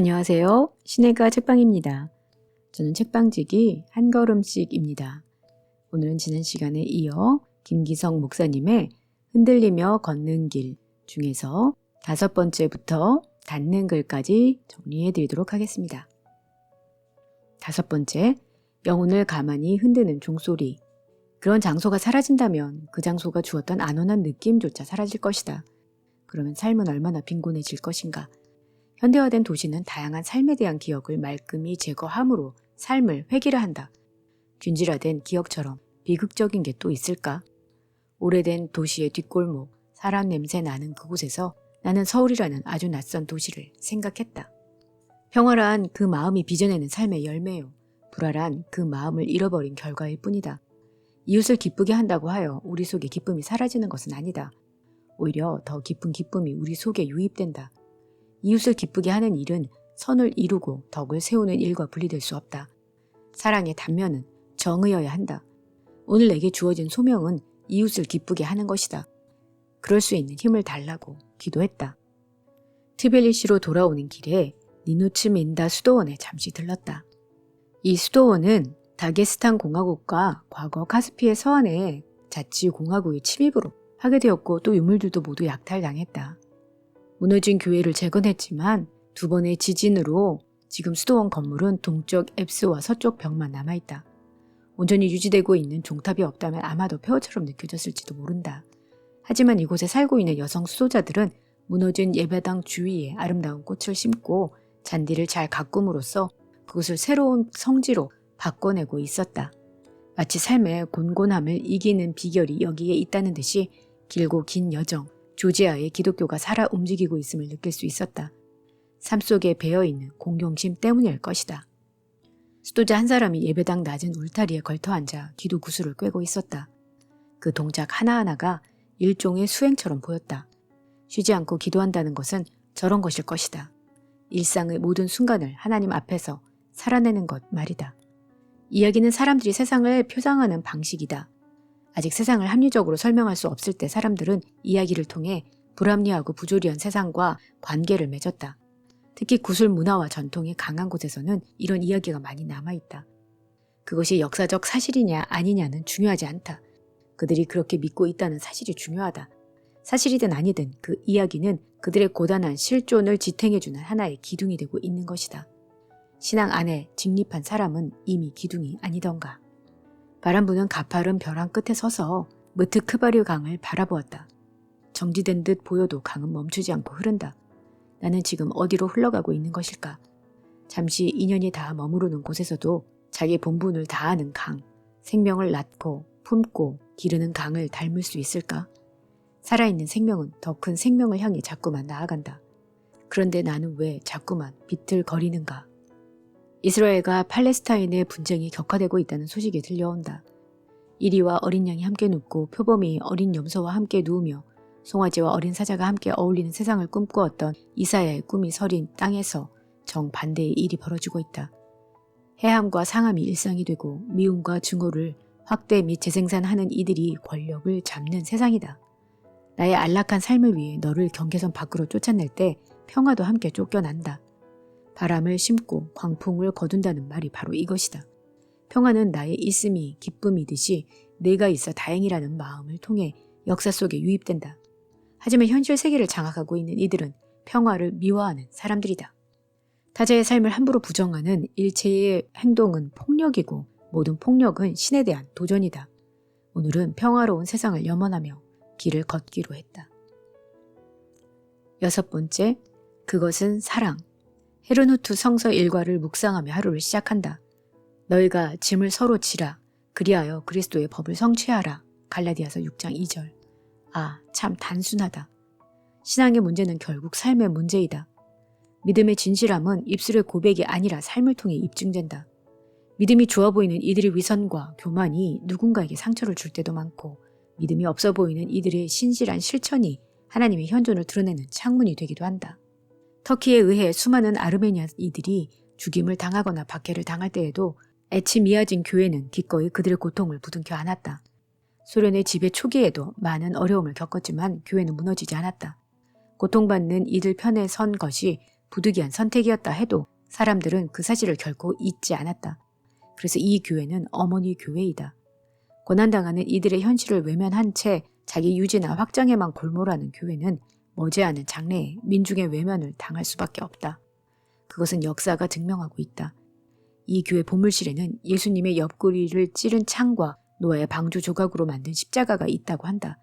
안녕하세요. 신혜가 책방입니다. 저는 책방지기 한 걸음씩입니다. 오늘은 지난 시간에 이어 김기성 목사님의 흔들리며 걷는 길 중에서 다섯 번째부터 닿는 글까지 정리해 드리도록 하겠습니다. 다섯 번째, 영혼을 가만히 흔드는 종소리. 그런 장소가 사라진다면 그 장소가 주었던 안온한 느낌조차 사라질 것이다. 그러면 삶은 얼마나 빈곤해질 것인가. 현대화된 도시는 다양한 삶에 대한 기억을 말끔히 제거함으로 삶을 회귀를 한다. 균질화된 기억처럼 비극적인 게 또 있을까? 오래된 도시의 뒷골목, 사람 냄새 나는 그곳에서 나는 서울이라는 아주 낯선 도시를 생각했다. 평화란 그 마음이 빚어내는 삶의 열매요. 불안한 그 마음을 잃어버린 결과일 뿐이다. 이웃을 기쁘게 한다고 하여 우리 속에 기쁨이 사라지는 것은 아니다. 오히려 더 깊은 기쁨이 우리 속에 유입된다. 이웃을 기쁘게 하는 일은 선을 이루고 덕을 세우는 일과 분리될 수 없다. 사랑의 단면은 정의여야 한다. 오늘 내게 주어진 소명은 이웃을 기쁘게 하는 것이다. 그럴 수 있는 힘을 달라고 기도했다. 트빌리시로 돌아오는 길에 니누츠민다 수도원에 잠시 들렀다. 이 수도원은 다게스탄 공화국과 과거 카스피의 서안의 자치공화국의 침입으로 파괴되었고 또 유물들도 모두 약탈당했다. 무너진 교회를 재건했지만 두 번의 지진으로 지금 수도원 건물은 동쪽 앱스와 서쪽 벽만 남아있다. 온전히 유지되고 있는 종탑이 없다면 아마도 폐허처럼 느껴졌을지도 모른다. 하지만 이곳에 살고 있는 여성 수도자들은 무너진 예배당 주위에 아름다운 꽃을 심고 잔디를 잘 가꿈으로써 그곳을 새로운 성지로 바꿔내고 있었다. 마치 삶의 곤곤함을 이기는 비결이 여기에 있다는 듯이 길고 긴 여정, 조지아의 기독교가 살아 움직이고 있음을 느낄 수 있었다. 삶 속에 배어있는 공경심 때문일 것이다. 수도자 한 사람이 예배당 낮은 울타리에 걸터 앉아 기도 구슬을 꿰고 있었다. 그 동작 하나하나가 일종의 수행처럼 보였다. 쉬지 않고 기도한다는 것은 저런 것일 것이다. 일상의 모든 순간을 하나님 앞에서 살아내는 것 말이다. 이야기는 사람들이 세상을 표상하는 방식이다. 아직 세상을 합리적으로 설명할 수 없을 때 사람들은 이야기를 통해 불합리하고 부조리한 세상과 관계를 맺었다. 특히 구슬 문화와 전통이 강한 곳에서는 이런 이야기가 많이 남아있다. 그것이 역사적 사실이냐 아니냐는 중요하지 않다. 그들이 그렇게 믿고 있다는 사실이 중요하다. 사실이든 아니든 그 이야기는 그들의 고단한 실존을 지탱해주는 하나의 기둥이 되고 있는 것이다. 신앙 안에 직립한 사람은 이미 기둥이 아니던가. 바람 부는 가파른 벼랑 끝에 서서 무트크바류 강을 바라보았다. 정지된 듯 보여도 강은 멈추지 않고 흐른다. 나는 지금 어디로 흘러가고 있는 것일까? 잠시 인연이 다 머무르는 곳에서도 자기 본분을 다하는 강, 생명을 낳고 품고 기르는 강을 닮을 수 있을까? 살아있는 생명은 더 큰 생명을 향해 자꾸만 나아간다. 그런데 나는 왜 자꾸만 비틀거리는가? 이스라엘과 팔레스타인의 분쟁이 격화되고 있다는 소식이 들려온다. 이리와 어린 양이 함께 눕고 표범이 어린 염소와 함께 누우며 송아지와 어린 사자가 함께 어울리는 세상을 꿈꾸었던 이사야의 꿈이 서린 땅에서 정반대의 일이 벌어지고 있다. 해함과 상함이 일상이 되고 미움과 증오를 확대 및 재생산하는 이들이 권력을 잡는 세상이다. 나의 안락한 삶을 위해 너를 경계선 밖으로 쫓아낼 때 평화도 함께 쫓겨난다. 바람을 심고 광풍을 거둔다는 말이 바로 이것이다. 평화는 나의 있음이 기쁨이듯이 내가 있어 다행이라는 마음을 통해 역사 속에 유입된다. 하지만 현실 세계를 장악하고 있는 이들은 평화를 미워하는 사람들이다. 타자의 삶을 함부로 부정하는 일체의 행동은 폭력이고 모든 폭력은 신에 대한 도전이다. 오늘은 평화로운 세상을 염원하며 길을 걷기로 했다. 여섯 번째, 그것은 사랑. 헤르누트 성서 일과를 묵상하며 하루를 시작한다. 너희가 짐을 서로 지라. 그리하여 그리스도의 법을 성취하라. 갈라디아서 6장 2절. 아, 참 단순하다. 신앙의 문제는 결국 삶의 문제이다. 믿음의 진실함은 입술의 고백이 아니라 삶을 통해 입증된다. 믿음이 좋아 보이는 이들의 위선과 교만이 누군가에게 상처를 줄 때도 많고 믿음이 없어 보이는 이들의 신실한 실천이 하나님의 현존을 드러내는 창문이 되기도 한다. 터키에 의해 수많은 아르메니아이들이 죽임을 당하거나 박해를 당할 때에도 에치미아진 교회는 기꺼이 그들의 고통을 부둥켜 안았다. 소련의 지배 초기에도 많은 어려움을 겪었지만 교회는 무너지지 않았다. 고통받는 이들 편에 선 것이 부득이한 선택이었다 해도 사람들은 그 사실을 결코 잊지 않았다. 그래서 이 교회는 어머니 교회이다. 고난당하는 이들의 현실을 외면한 채 자기 유지나 확장에만 골몰하는 교회는 머지않은 장래에 민중의 외면을 당할 수밖에 없다. 그것은 역사가 증명하고 있다. 이 교회 보물실에는 예수님의 옆구리를 찌른 창과 노아의 방주 조각으로 만든 십자가가 있다고 한다.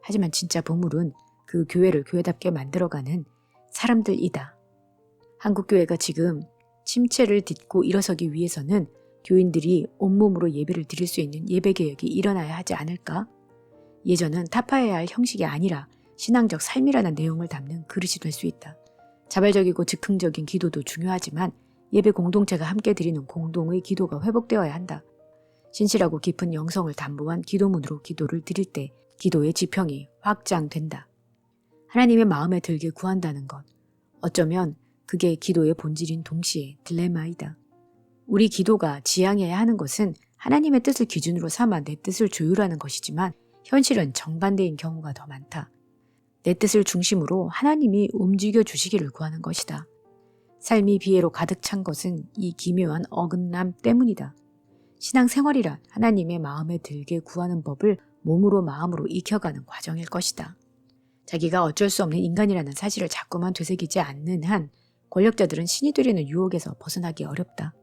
하지만 진짜 보물은 그 교회를 교회답게 만들어가는 사람들이다. 한국교회가 지금 침체를 딛고 일어서기 위해서는 교인들이 온몸으로 예배를 드릴 수 있는 예배 개혁이 일어나야 하지 않을까? 예전은 타파해야 할 형식이 아니라 신앙적 삶이라는 내용을 담는 그릇이 될 수 있다. 자발적이고 즉흥적인 기도도 중요하지만 예배 공동체가 함께 드리는 공동의 기도가 회복되어야 한다. 신실하고 깊은 영성을 담보한 기도문으로 기도를 드릴 때 기도의 지평이 확장된다. 하나님의 마음에 들게 구한다는 것. 어쩌면 그게 기도의 본질인 동시에 딜레마이다. 우리 기도가 지향해야 하는 것은 하나님의 뜻을 기준으로 삼아 내 뜻을 조율하는 것이지만 현실은 정반대인 경우가 더 많다. 내 뜻을 중심으로 하나님이 움직여 주시기를 구하는 것이다. 삶이 비애로 가득 찬 것은 이 기묘한 어긋남 때문이다. 신앙생활이란 하나님의 마음에 들게 구하는 법을 몸으로 마음으로 익혀가는 과정일 것이다. 자기가 어쩔 수 없는 인간이라는 사실을 자꾸만 되새기지 않는 한 권력자들은 신이 되려는 유혹에서 벗어나기 어렵다.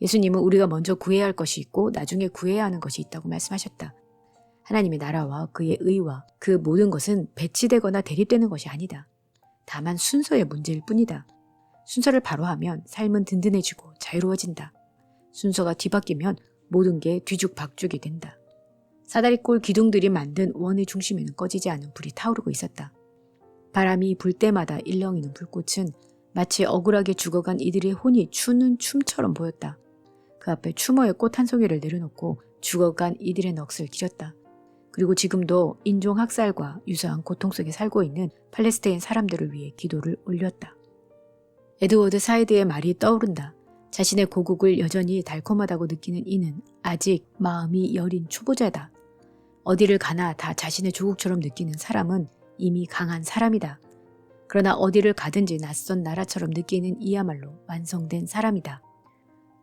예수님은 우리가 먼저 구해야 할 것이 있고 나중에 구해야 하는 것이 있다고 말씀하셨다. 하나님의 나라와 그의 의와 그 모든 것은 배치되거나 대립되는 것이 아니다. 다만 순서의 문제일 뿐이다. 순서를 바로 하면 삶은 든든해지고 자유로워진다. 순서가 뒤바뀌면 모든 게 뒤죽박죽이 된다. 사다리꼴 기둥들이 만든 원의 중심에는 꺼지지 않은 불이 타오르고 있었다. 바람이 불 때마다 일렁이는 불꽃은 마치 억울하게 죽어간 이들의 혼이 추는 춤처럼 보였다. 그 앞에 추모의 꽃 한 송이를 내려놓고 죽어간 이들의 넋을 기렸다. 그리고 지금도 인종 학살과 유사한 고통 속에 살고 있는 팔레스타인 사람들을 위해 기도를 올렸다. 에드워드 사이드의 말이 떠오른다. 자신의 고국을 여전히 달콤하다고 느끼는 이는 아직 마음이 여린 초보자다. 어디를 가나 다 자신의 조국처럼 느끼는 사람은 이미 강한 사람이다. 그러나 어디를 가든지 낯선 나라처럼 느끼는 이야말로 완성된 사람이다.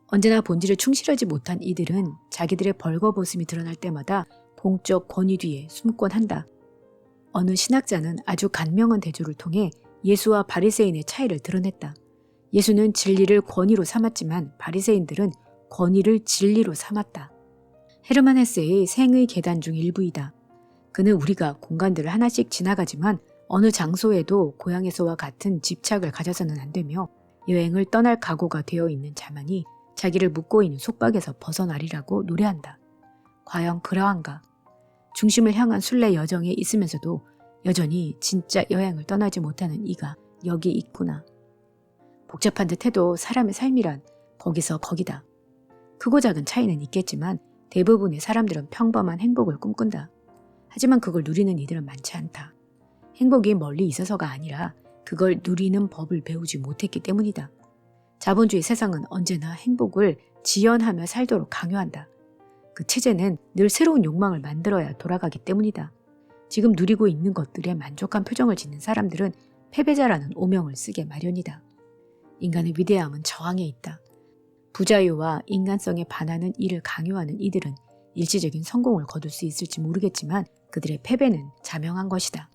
언제나 본질에 충실하지 못한 이들은 자기들의 벌거벗음이 드러날 때마다 공적 권위 뒤에 숨곤 한다. 어느 신학자는 아주 간명한 대조를 통해 예수와 바리새인의 차이를 드러냈다. 예수는 진리를 권위로 삼았지만 바리새인들은 권위를 진리로 삼았다. 헤르만 헤세의 생의 계단 중 일부이다. 그는 우리가 공간들을 하나씩 지나가지만 어느 장소에도 고향에서와 같은 집착을 가져서는 안 되며 여행을 떠날 각오가 되어 있는 자만이 자기를 묶고 있는 속박에서 벗어나리라고 노래한다. 과연 그러한가? 중심을 향한 순례 여정에 있으면서도 여전히 진짜 여행을 떠나지 못하는 이가 여기 있구나. 복잡한 듯 해도 사람의 삶이란 거기서 거기다. 크고 작은 차이는 있겠지만 대부분의 사람들은 평범한 행복을 꿈꾼다. 하지만 그걸 누리는 이들은 많지 않다. 행복이 멀리 있어서가 아니라 그걸 누리는 법을 배우지 못했기 때문이다. 자본주의 세상은 언제나 행복을 지연하며 살도록 강요한다. 그 체제는 늘 새로운 욕망을 만들어야 돌아가기 때문이다. 지금 누리고 있는 것들에 만족한 표정을 짓는 사람들은 패배자라는 오명을 쓰게 마련이다. 인간의 위대함은 저항에 있다. 부자유와 인간성에 반하는 일을 강요하는 이들은 일시적인 성공을 거둘 수 있을지 모르겠지만 그들의 패배는 자명한 것이다.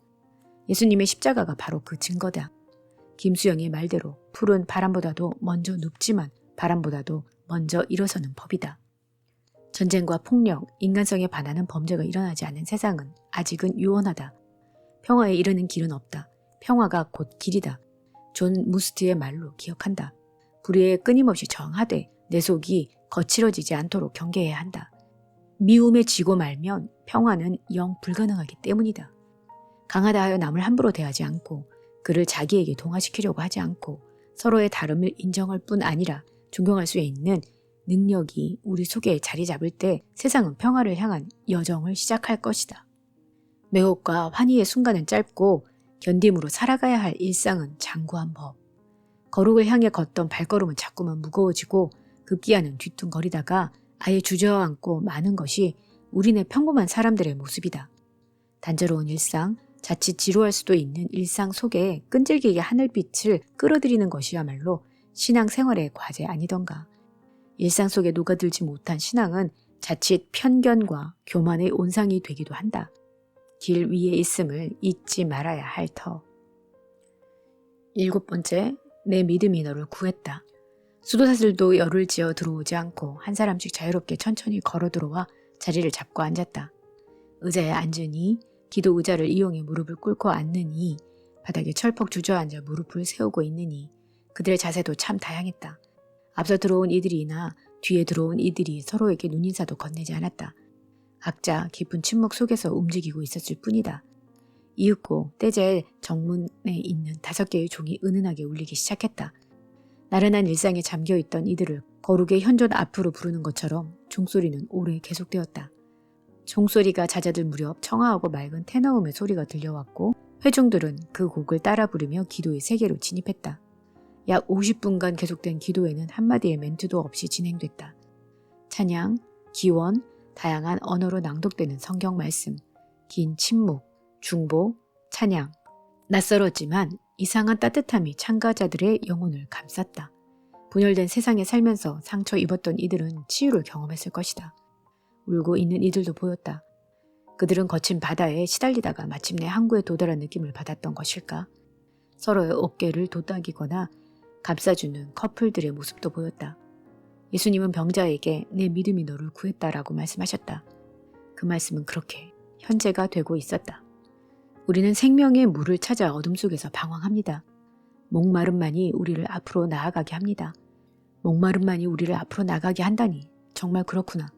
예수님의 십자가가 바로 그 증거다. 김수영의 말대로 풀은 바람보다도 먼저 눕지만 바람보다도 먼저 일어서는 법이다. 전쟁과 폭력, 인간성에 반하는 범죄가 일어나지 않는 세상은 아직은 유언하다. 평화에 이르는 길은 없다. 평화가 곧 길이다. 존 무스트의 말로 기억한다. 불의에 끊임없이 저항하되 내 속이 거칠어지지 않도록 경계해야 한다. 미움에 지고 말면 평화는 영 불가능하기 때문이다. 강하다 하여 남을 함부로 대하지 않고 그를 자기에게 동화시키려고 하지 않고 서로의 다름을 인정할 뿐 아니라 존경할 수 있는 능력이 우리 속에 자리 잡을 때 세상은 평화를 향한 여정을 시작할 것이다. 매혹과 환희의 순간은 짧고 견딤으로 살아가야 할 일상은 장구한 법. 거룩을 향해 걷던 발걸음은 자꾸만 무거워지고 급기야는 뒤뚱거리다가 아예 주저앉고 마는 것이 우리네 평범한 사람들의 모습이다. 단조로운 일상, 자칫 지루할 수도 있는 일상 속에 끈질기게 하늘빛을 끌어들이는 것이야말로 신앙생활의 과제 아니던가. 일상 속에 녹아들지 못한 신앙은 자칫 편견과 교만의 온상이 되기도 한다. 길 위에 있음을 잊지 말아야 할 터. 일곱 번째, 내 믿음이 너를 구했다. 수도사들도 열을 지어 들어오지 않고 한 사람씩 자유롭게 천천히 걸어 들어와 자리를 잡고 앉았다. 의자에 앉으니 기도 의자를 이용해 무릎을 꿇고 앉느니 바닥에 철퍽 주저앉아 무릎을 세우고 있느니 그들의 자세도 참 다양했다. 앞서 들어온 이들이나 뒤에 들어온 이들이 서로에게 눈인사도 건네지 않았다. 각자 깊은 침묵 속에서 움직이고 있었을 뿐이다. 이윽고 떼제 정문에 있는 다섯 개의 종이 은은하게 울리기 시작했다. 나른한 일상에 잠겨있던 이들을 거룩의 현존 앞으로 부르는 것처럼 종소리는 오래 계속되었다. 종소리가 잦아들 무렵 청아하고 맑은 테너음의 소리가 들려왔고 회중들은 그 곡을 따라 부르며 기도의 세계로 진입했다. 약 50분간 계속된 기도에는 한마디의 멘트도 없이 진행됐다. 찬양, 기원, 다양한 언어로 낭독되는 성경 말씀, 긴 침묵, 중보, 찬양. 낯설었지만 이상한 따뜻함이 참가자들의 영혼을 감쌌다. 분열된 세상에 살면서 상처 입었던 이들은 치유를 경험했을 것이다. 울고 있는 이들도 보였다. 그들은 거친 바다에 시달리다가 마침내 항구에 도달한 느낌을 받았던 것일까? 서로의 어깨를 도닥이거나 감싸주는 커플들의 모습도 보였다. 예수님은 병자에게 내 믿음이 너를 구했다라고 말씀하셨다. 그 말씀은 그렇게 현재가 되고 있었다. 우리는 생명의 물을 찾아 어둠 속에서 방황합니다. 목마름만이 우리를 앞으로 나아가게 합니다. 목마름만이 우리를 앞으로 나가게 한다니 정말 그렇구나.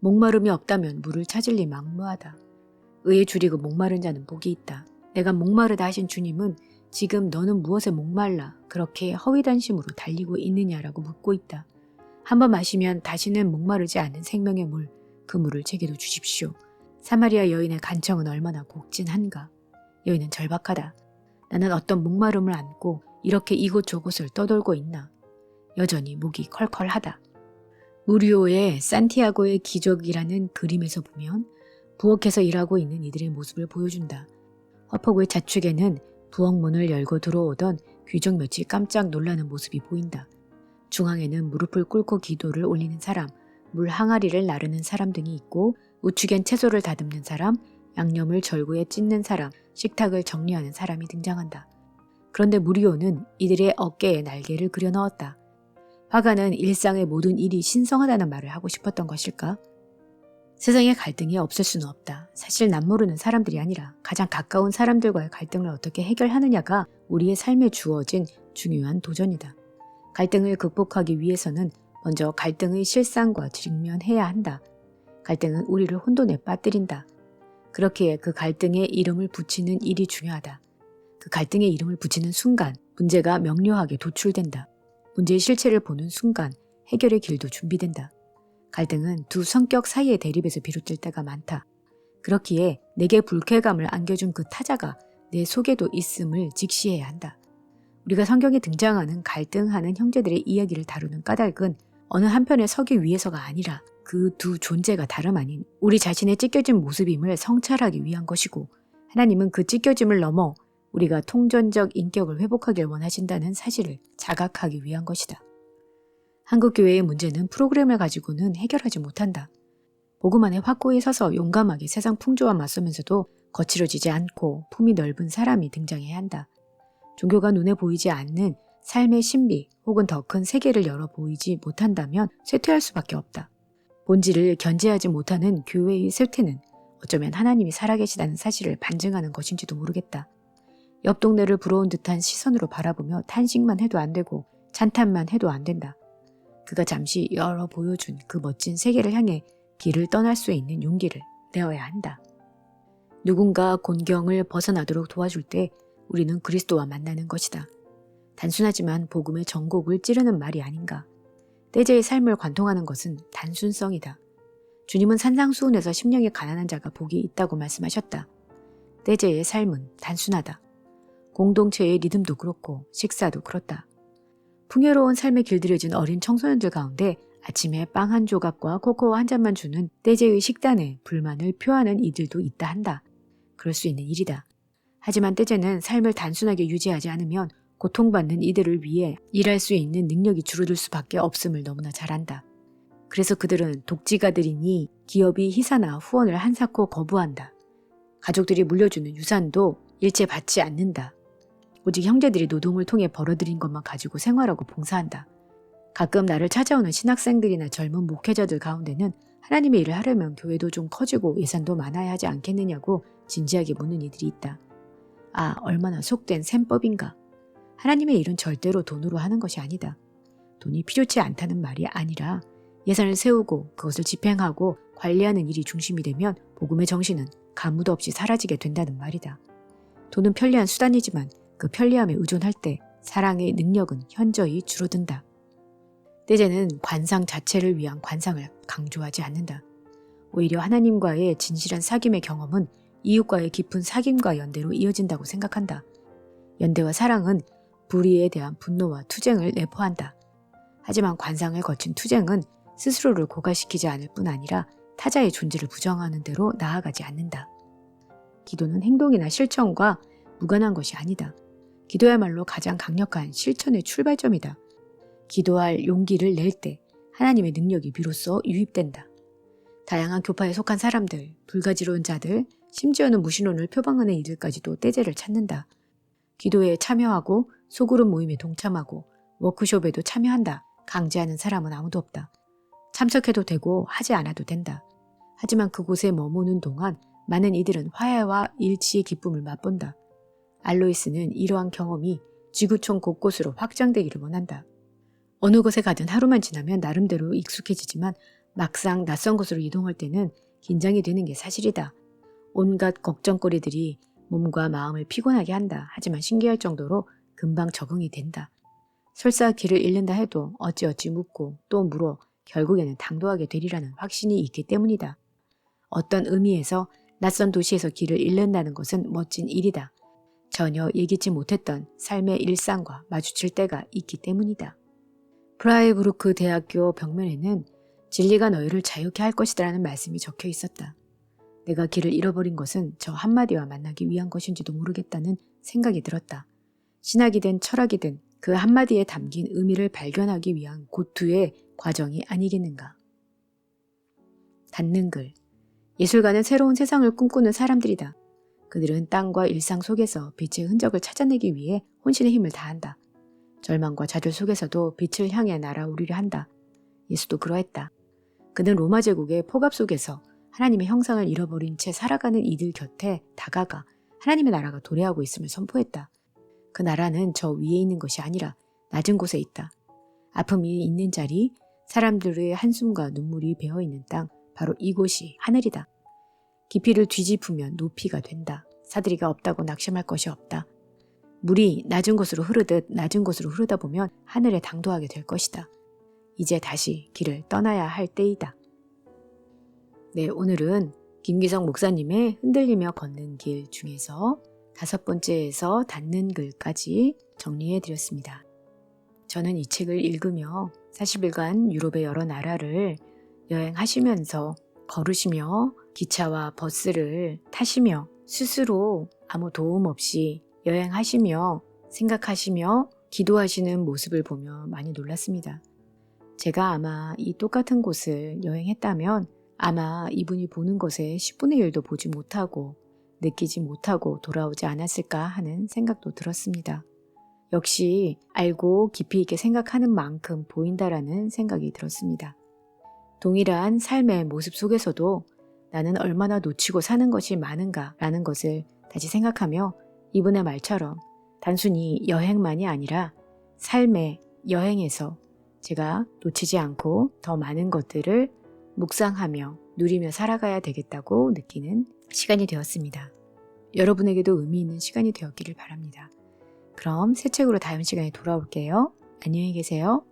목마름이 없다면 물을 찾을리 막무하다. 의에 줄이고 목마른 자는 복이 있다. 내가 목마르다 하신 주님은 지금 너는 무엇에 목말라 그렇게 허위단심으로 달리고 있느냐라고 묻고 있다. 한번 마시면 다시는 목마르지 않는 생명의 물, 그 물을 제게도 주십시오. 사마리아 여인의 간청은 얼마나 곡진한가. 여인은 절박하다. 나는 어떤 목마름을 안고 이렇게 이곳저곳을 떠돌고 있나. 여전히 목이 컬컬하다. 무리오의 산티아고의 기적이라는 그림에서 보면 부엌에서 일하고 있는 이들의 모습을 보여준다. 화폭의 자축에는 부엌 문을 열고 들어오던 귀족 몇이 깜짝 놀라는 모습이 보인다. 중앙에는 무릎을 꿇고 기도를 올리는 사람, 물 항아리를 나르는 사람 등이 있고 우측엔 채소를 다듬는 사람, 양념을 절구에 찢는 사람, 식탁을 정리하는 사람이 등장한다. 그런데 무리오는 이들의 어깨에 날개를 그려 넣었다. 화가는 일상의 모든 일이 신성하다는 말을 하고 싶었던 것일까? 세상에 갈등이 없을 수는 없다. 사실 남모르는 사람들이 아니라 가장 가까운 사람들과의 갈등을 어떻게 해결하느냐가 우리의 삶에 주어진 중요한 도전이다. 갈등을 극복하기 위해서는 먼저 갈등의 실상과 직면해야 한다. 갈등은 우리를 혼돈에 빠뜨린다. 그렇기에 그 갈등에 이름을 붙이는 일이 중요하다. 그 갈등에 이름을 붙이는 순간 문제가 명료하게 도출된다. 문제의 실체를 보는 순간 해결의 길도 준비된다. 갈등은 두 성격 사이의 대립에서 비롯될 때가 많다. 그렇기에 내게 불쾌감을 안겨준 그 타자가 내 속에도 있음을 직시해야 한다. 우리가 성경에 등장하는 갈등하는 형제들의 이야기를 다루는 까닭은 어느 한편에 서기 위해서가 아니라 그 두 존재가 다름 아닌 우리 자신의 찢겨진 모습임을 성찰하기 위한 것이고 하나님은 그 찢겨짐을 넘어 우리가 통전적 인격을 회복하길 원하신다는 사실을 자각하기 위한 것이다. 한국교회의 문제는 프로그램을 가지고는 해결하지 못한다. 안에 확고히 서서 용감하게 세상 풍조와 맞서면서도 거칠어지지 않고 품이 넓은 사람이 등장해야 한다. 종교가 눈에 보이지 않는 삶의 신비 혹은 더 큰 세계를 열어 보이지 못한다면 쇠퇴할 수밖에 없다. 본질을 견제하지 못하는 교회의 쇠퇴는 어쩌면 하나님이 살아계시다는 사실을 반증하는 것인지도 모르겠다. 옆 동네를 부러운 듯한 시선으로 바라보며 탄식만 해도 안 되고 찬탄만 해도 안 된다. 그가 잠시 열어 보여준 그 멋진 세계를 향해 길을 떠날 수 있는 용기를 내어야 한다. 누군가 곤경을 벗어나도록 도와줄 때 우리는 그리스도와 만나는 것이다. 단순하지만 복음의 전곡을 찌르는 말이 아닌가. 떼제의 삶을 관통하는 것은 단순성이다. 주님은 산상수훈에서 심령이 가난한 자가 복이 있다고 말씀하셨다. 떼제의 삶은 단순하다. 공동체의 리듬도 그렇고 식사도 그렇다. 풍요로운 삶에 길들여진 어린 청소년들 가운데 아침에 빵 한 조각과 코코아 한 잔만 주는 떼제의 식단에 불만을 표하는 이들도 있다 한다. 그럴 수 있는 일이다. 하지만 떼제는 삶을 단순하게 유지하지 않으면 고통받는 이들을 위해 일할 수 있는 능력이 줄어들 수밖에 없음을 너무나 잘 안다. 그래서 그들은 독지가들이니 기업이 희사나 후원을 한사코 거부한다. 가족들이 물려주는 유산도 일체 받지 않는다. 오직 형제들이 노동을 통해 벌어들인 것만 가지고 생활하고 봉사한다. 가끔 나를 찾아오는 신학생들이나 젊은 목회자들 가운데는 하나님의 일을 하려면 교회도 좀 커지고 예산도 많아야 하지 않겠느냐고 진지하게 묻는 이들이 있다. 아, 얼마나 속된 셈법인가. 하나님의 일은 절대로 돈으로 하는 것이 아니다. 돈이 필요치 않다는 말이 아니라 예산을 세우고 그것을 집행하고 관리하는 일이 중심이 되면 복음의 정신은 가무도 없이 사라지게 된다는 말이다. 돈은 편리한 수단이지만 그 편리함에 의존할 때 사랑의 능력은 현저히 줄어든다. 떼제는 관상 자체를 위한 관상을 강조하지 않는다. 오히려 하나님과의 진실한 사귐의 경험은 이웃과의 깊은 사귐과 연대로 이어진다고 생각한다. 연대와 사랑은 불의에 대한 분노와 투쟁을 내포한다. 하지만 관상을 거친 투쟁은 스스로를 고갈시키지 않을 뿐 아니라 타자의 존재를 부정하는 대로 나아가지 않는다. 기도는 행동이나 실천과 무관한 것이 아니다. 기도야말로 가장 강력한 실천의 출발점이다. 기도할 용기를 낼 때 하나님의 능력이 비로소 유입된다. 다양한 교파에 속한 사람들, 불가지로운 자들, 심지어는 무신론을 표방하는 이들까지도 떼제를 찾는다. 기도에 참여하고 소그룹 모임에 동참하고 워크숍에도 참여한다. 강제하는 사람은 아무도 없다. 참석해도 되고 하지 않아도 된다. 하지만 그곳에 머무는 동안 많은 이들은 화해와 일치의 기쁨을 맛본다. 알로이스는 이러한 경험이 지구촌 곳곳으로 확장되기를 원한다. 어느 곳에 가든 하루만 지나면 나름대로 익숙해지지만 막상 낯선 곳으로 이동할 때는 긴장이 되는 게 사실이다. 온갖 걱정거리들이 몸과 마음을 피곤하게 한다. 하지만 신기할 정도로 금방 적응이 된다. 설사 길을 잃는다 해도 어찌어찌 묻고 또 물어 결국에는 당도하게 되리라는 확신이 있기 때문이다. 어떤 의미에서 낯선 도시에서 길을 잃는다는 것은 멋진 일이다. 전혀 예기치 못했던 삶의 일상과 마주칠 때가 있기 때문이다. 프라이부르크 대학교 벽면에는 진리가 너희를 자유케 할 것이다라는 말씀이 적혀 있었다. 내가 길을 잃어버린 것은 저 한마디와 만나기 위한 것인지도 모르겠다는 생각이 들었다. 신학이든 철학이든 그 한마디에 담긴 의미를 발견하기 위한 고투의 과정이 아니겠는가. 닿는 글. 예술가는 새로운 세상을 꿈꾸는 사람들이다. 그들은 땅과 일상 속에서 빛의 흔적을 찾아내기 위해 혼신의 힘을 다한다. 절망과 좌절 속에서도 빛을 향해 날아오르려 한다. 예수도 그러했다. 그는 로마 제국의 폭압 속에서 하나님의 형상을 잃어버린 채 살아가는 이들 곁에 다가가 하나님의 나라가 도래하고 있음을 선포했다. 그 나라는 저 위에 있는 것이 아니라 낮은 곳에 있다. 아픔이 있는 자리, 사람들의 한숨과 눈물이 배어 있는 땅, 바로 이곳이 하늘이다. 깊이를 뒤집으면 높이가 된다. 사다리가 없다고 낙심할 것이 없다. 물이 낮은 곳으로 흐르듯 낮은 곳으로 흐르다 보면 하늘에 당도하게 될 것이다. 이제 다시 길을 떠나야 할 때이다. 네, 오늘은 김기성 목사님의 흔들리며 걷는 길 중에서 다섯 번째에서 닿는 글까지 정리해 드렸습니다. 저는 이 책을 읽으며 40일간 유럽의 여러 나라를 여행하시면서 걸으시며 기차와 버스를 타시며 스스로 아무 도움 없이 여행하시며 생각하시며 기도하시는 모습을 보며 많이 놀랐습니다. 제가 아마 이 똑같은 곳을 여행했다면 아마 이분이 보는 것에 10분의 1도 보지 못하고 느끼지 못하고 돌아오지 않았을까 하는 생각도 들었습니다. 역시 알고 깊이 있게 생각하는 만큼 보인다라는 생각이 들었습니다. 동일한 삶의 모습 속에서도 나는 얼마나 놓치고 사는 것이 많은가 라는 것을 다시 생각하며 이분의 말처럼 단순히 여행만이 아니라 삶의 여행에서 제가 놓치지 않고 더 많은 것들을 묵상하며 누리며 살아가야 되겠다고 느끼는 시간이 되었습니다. 여러분에게도 의미 있는 시간이 되었기를 바랍니다. 그럼 새 책으로 다음 시간에 돌아올게요. 안녕히 계세요.